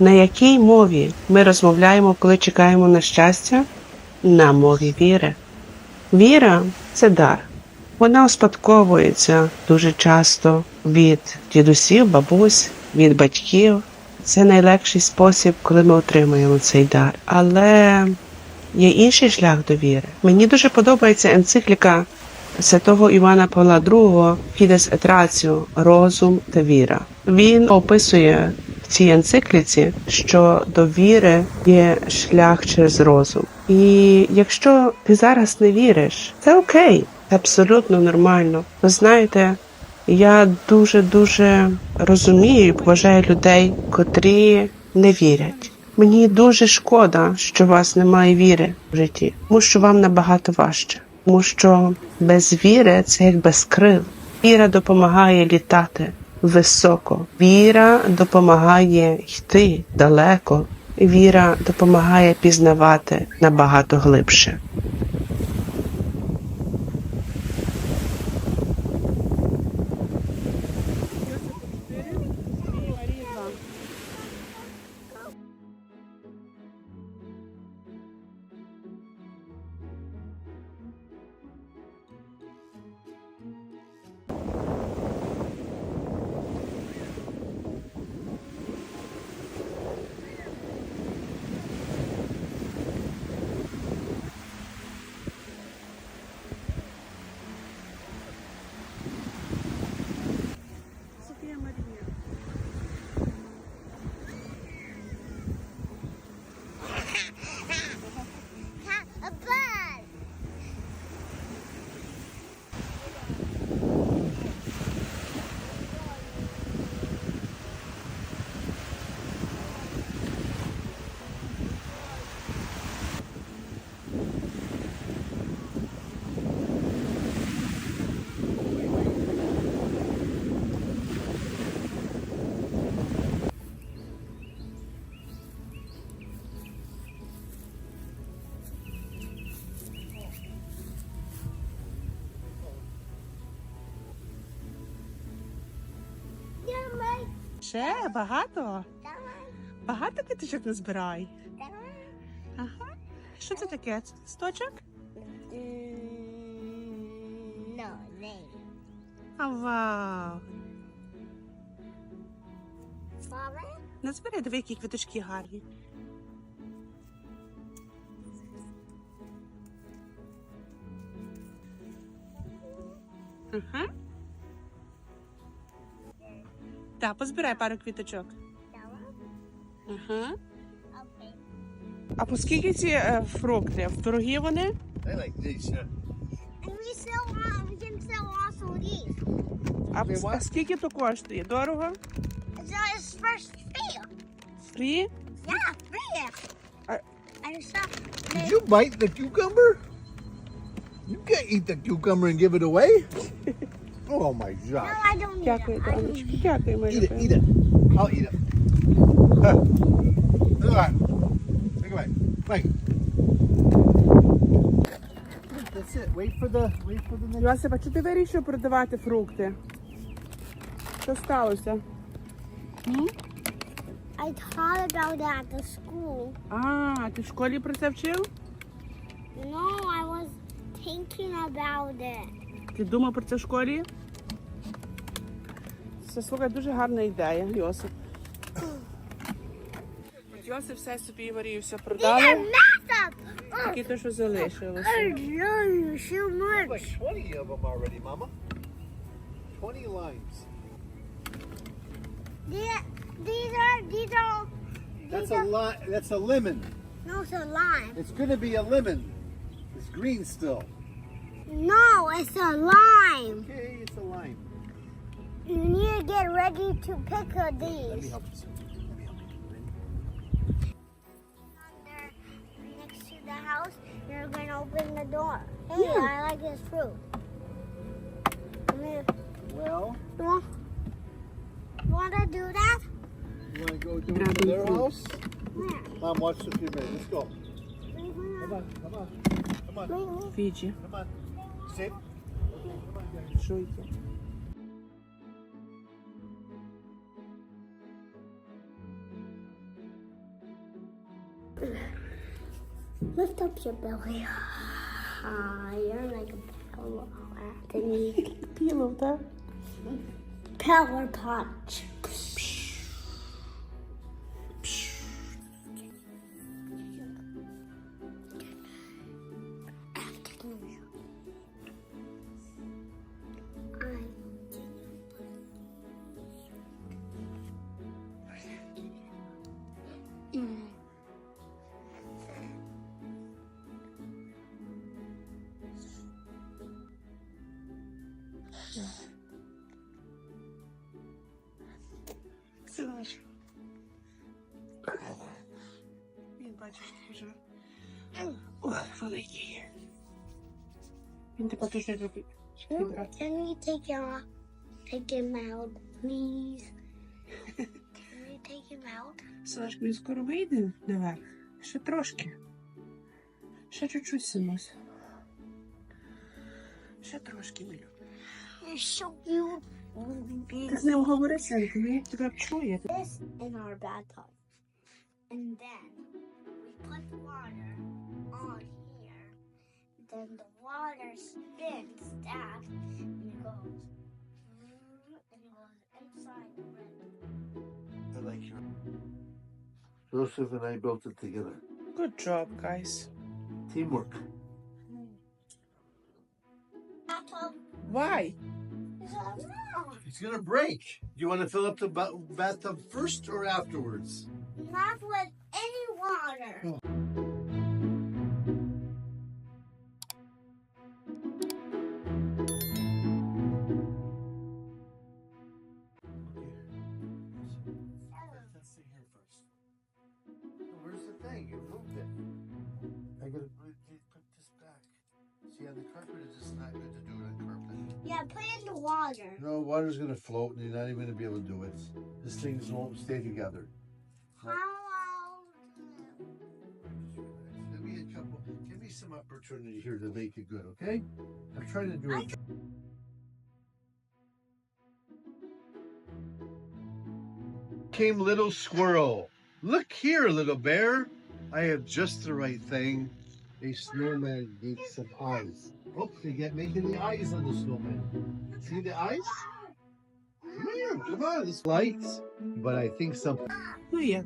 На якій мові ми розмовляємо, коли чекаємо на щастя? На мові віри. Віра це дар. Вона успадковується дуже часто від дідусів, бабусь, від батьків. Це найлегший спосіб, коли ми отримуємо цей дар. Але є інший шлях до віри. Мені дуже подобається енцикліка святого Івана Павла II Фідес Ratio розум та віра. Він описує цій енцикліці, що до віри є шлях через розум. І якщо ти зараз не віриш, це окей, абсолютно нормально. Ви знаєте, я дуже дуже розумію і поважаю людей, котрі не вірять. Мені дуже шкода, що у вас немає віри в житті, тому що вам набагато важче. Тому що без віри це як без крил. Віра допомагає літати високо. Віра допомагає йти далеко. Віра допомагає пізнавати набагато глибше. Ще багато? давай, Багато квіточок назбирай. давай. Ага. Що це таке? Сточок? No, name. А вау! Flower? Назбери, диви, які квіточки гарні. Ага. Так, позбирай пару квіточок. Flower? Ага. Okay. А по скільки ці е, фрукти? Дорогі вони? I like these. Uh, And we sell, uh, we can sell also these. А, They а what? скільки то коштує? Дорого? It's, uh, it's first free. Фрі? Yeah, free. I- And it's not. did you bite the cucumber? You can't eat the cucumber and give it away. oh my No, god! I don't need Дякую, it. I don't донечко. need Дякую, моя Eat it, любима. eat it. I'll eat it. Huh. Look at that. Look at that. Right. That's it. Wait for the wait for the next. Йосипа, чи ти вирішив продавати фрукти? Що сталося? I thought about that at the school. А, ти в школі про це вчив? No, I was thinking about it. Ти думав про це в школі? Це слухай, дуже гарна ідея, Йосип. От Йосип все собі варів, все These are продали, messed up. Oh, тільки те, що залишилося. I love you so Like much. 20 of them already, Mama. 20 lines. These, these are these are these That's a are li- That's a lemon. no, it's a lime. It's gonna be a lemon. It's green still. No, it's a lime. Okay, it's a lime. You need to get ready to pick up these. Let me help you. Let me help you. Under, next to the house, you're going to open the door. Hey, yeah. I like this fruit. Well, you you want to do that? You want to go do it to their house? Yeah. Mom, watch the few minutes. Let's go. Come on, come on. Come on. Fiji. Come on. Сеть? Жуйки. Lift up your belly higher like a pillow. Pillow, that? Power punch. Синочку. Він бачиш вже. Ой, великий. Він тебе дуже любить. Відрати. Can we take your take him out, please? Can we take him out? Синочку, він скоро вийде наверх. Ще трошки. Ще чуть-чуть, синусь. Ще трошки, милю. You're so cute. Because they were hungry, and we have to grab Troy. This in our bathtub. And then we put water on here. Then the water spins back and it goes. And it goes inside the red. I like you. Joseph and I built it together. Good job, guys. Teamwork. Bathtub. Why? It's gonna break. You want to fill up the bathtub first or afterwards? Not with any water. Oh. See how the carpet is just not good water. No, water's gonna float, and you're not even gonna be able to do it. This things won't stay together. How Give me a couple. Give me some opportunity here to make it good, okay? I'm trying to do it. Came little squirrel. Look here, little bear. I have just the right thing. A snowman needs some eyes. Look, they get making the eyes on the snowman. See the eyes? Come here, come on, it's lights. But I think something. Oh, yeah.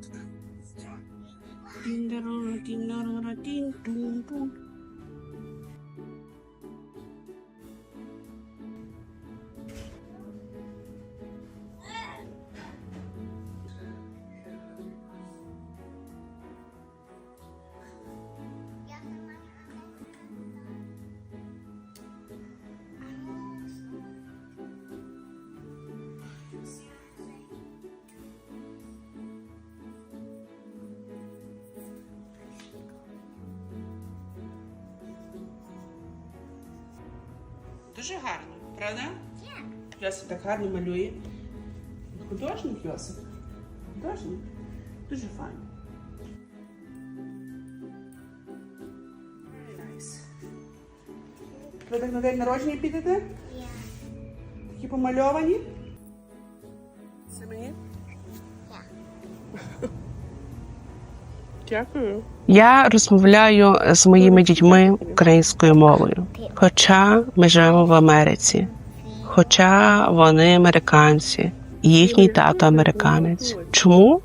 Дуже гарно, правда? Йосип так гарно малює. Художник Йосип. Художник. Дуже файно. Nice. Ви так на день народження підете? Yeah. Такі помальовані? Це мені? Дякую. Я розмовляю з моїми дітьми українською мовою. Хоча ми живемо в Америці, хоча вони американці, їхній тато американець. Чому?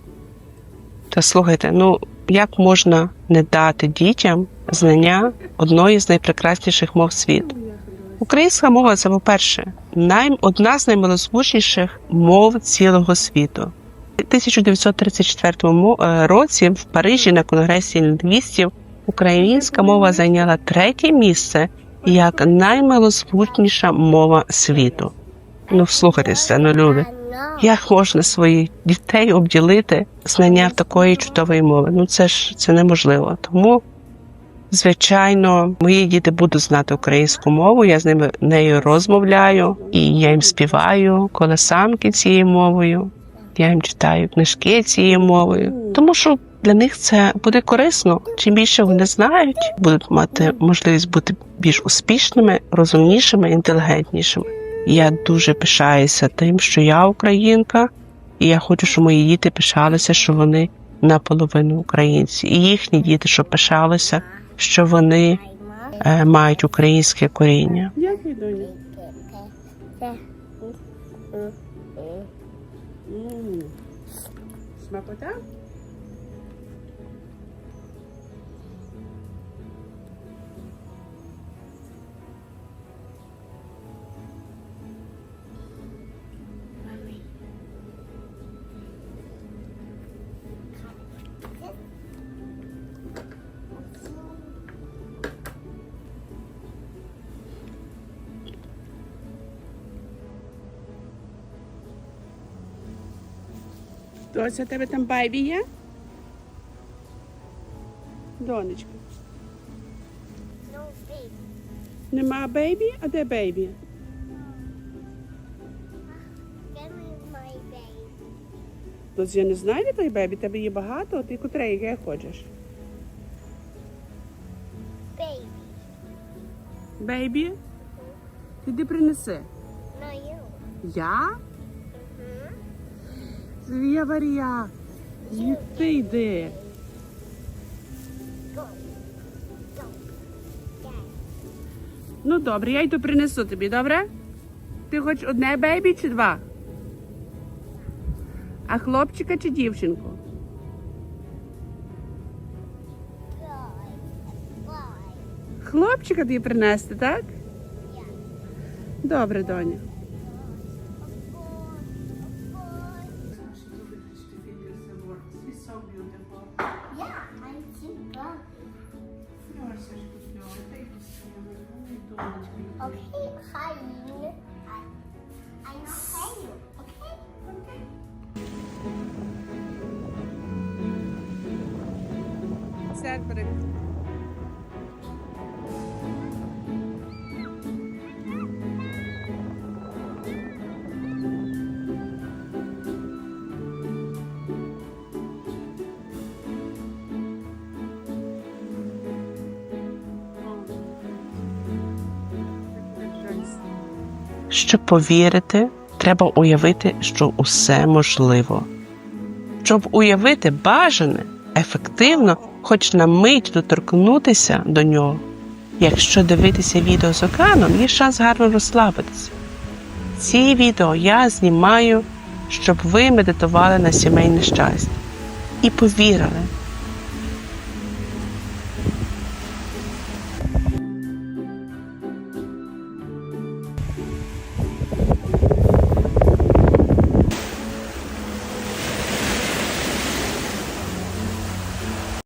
Та слухайте, ну як можна не дати дітям знання одної з найпрекрасніших мов світу? Українська мова це, по-перше, най... одна з наймилозвучніших мов цілого світу. У 1934 мо- е, році в Парижі на конгресі лінгвістів українська мова зайняла третє місце як наймилозвучніша мова світу. Ну, слухайтеся, ну люди. Як можна своїх дітей обділити знанням такої чудової мови? Ну це ж це неможливо. Тому, звичайно, мої діти будуть знати українську мову. Я з ними нею розмовляю, і я їм співаю колесанки цією мовою. Я їм читаю книжки цією мовою, тому що для них це буде корисно. Чим більше вони знають, будуть мати можливість бути більш успішними, розумнішими, інтелігентнішими. Я дуже пишаюся тим, що я українка, і я хочу, щоб мої діти пишалися, що вони наполовину українці, і їхні діти, щоб пишалися, що вони е, мають українське коріння. Дякую, Mmm. Smack with that? Дося, у тебе там бейбі є? Донечка. No big. Нема бейбі? А де бейбі? Baby. Дося, я не знаю, де той бейбі, тебе є багато, ти котре яке хочеш? Baby. Бейбі? Іди принеси. No, you. Я? Я варія. Ти йди. Ну добре, я йду принесу тобі, добре? Ти хочеш одне бейбі чи два? А хлопчика чи дівчинку? Хлопчика тобі принести, так? Добре, доня. Okay, hi. I'm not say you, okay? Okay. Sad, but it. Щоб повірити, треба уявити, що усе можливо. Щоб уявити бажане, ефективно, хоч на мить доторкнутися до нього. Якщо дивитися відео з океаном, є шанс гарно розслабитися. Ці відео я знімаю, щоб ви медитували на сімейне щастя і повірили,